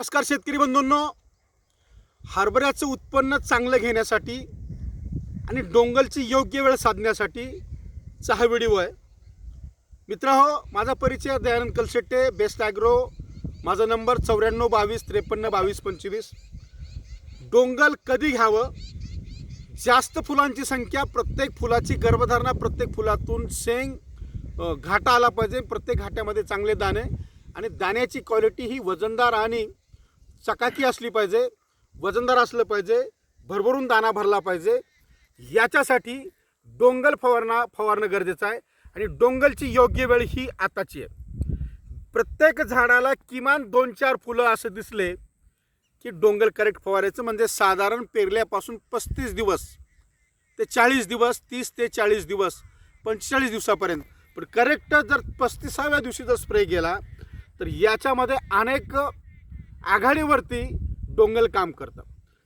नमस्कार शेतकरी बंधूंनो. हरभऱ्याचं उत्पन्न चांगलं घेण्यासाठी आणि डोंगलची योग्य वेळ साधण्यासाठी चा हा व्हिडिओ आहे. मित्र हो माझा परिचय दयानंद कलशेट्टे बेस्ट ॲग्रो. माझा नंबर चौऱ्याण्णव बावीस त्रेपन्न बावीस पंचवीस. डोंगल कधी घ्यावं? जास्त फुलांची संख्या प्रत्येक फुलाची गर्भधारणा प्रत्येक फुलातून शेंग घाटा आला पाहिजे. प्रत्येक घाट्यामध्ये चांगले दाणे आणि दाण्याची क्वालिटी ही वजनदार आणि चकाकी असली पाहिजे वजनदार असलं पाहिजे भरभरून दाना भरला पाहिजे याच्यासाठी डोंगल फवारणा फवारणं गरजेचं आहे आणि डोंगलची योग्य वेळ ही आताची आहे. प्रत्येक झाडाला किमान दोन चार फुलं असं दिसले की डोंगल करेक्ट फवारायचं म्हणजे साधारण पेरल्यापासून पस्तीस दिवस ते चाळीस दिवस तीस ते चाळीस दिवस पंचेचाळीस दिवसापर्यंत. पण करेक्ट जर पस्तीसाव्या दिवशी जर स्प्रे केला तर याच्यामध्ये अनेक आघाडीवरती डोंगल काम करतं.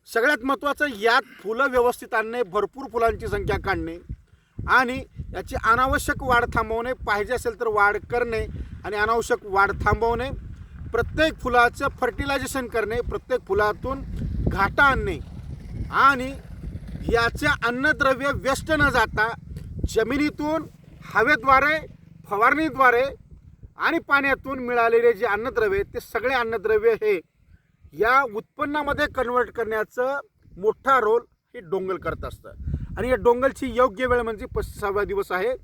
सगळ्यात महत्त्वाचं यात फुलं व्यवस्थित आणणे भरपूर फुलांची संख्या काढणे आणि याची अनावश्यक वाढ थांबवणे. पाहिजे असेल तर वाढ करणे आणि अनावश्यक वाढ थांबवणे. प्रत्येक फुलाचं फर्टिलायझेशन करणे प्रत्येक फुलातून घाटा आणणे आणि याचे अन्नद्रव्य व्यस्त न जाता जमिनीतून हवेद्वारे फवारणीद्वारे आणि पाण्यातून मिळालेले जे अन्नद्रव्य ते सगळे अन्नद्रव्य हे या उत्पन्नामध्ये कन्वर्ट करण्याचं मोठा रोल हे डोंगल करत असतं. आणि या डोंगलची योग्य वेळ म्हणजे पस्तीसावा दिवस आहे.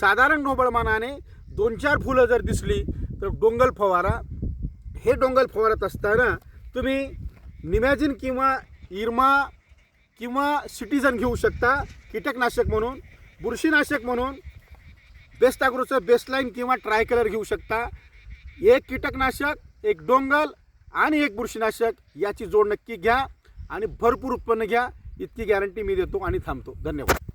साधारण ढोबळमानाने दोन चार फुलं जर दिसली तर डोंगल फवारा. हे डोंगल फवारत असताना तुम्ही निमॅजिन किंवा इरमा किंवा सिटीजन घेऊ शकता. कीटकनाशक म्हणून बुरशीनाशक म्हणून बेस्ट बेसलाईन बेस्टलाईन किंवा ट्राय कलर घेऊ शकता. एक कीटकनाशक एक डोंगल आणि एक बुरशीनाशक याची जोड नक्की घ्या आणि भरपूर उत्पन्न घ्या. इतकी गॅरंटी मी देतो आणि थांबतो. धन्यवाद.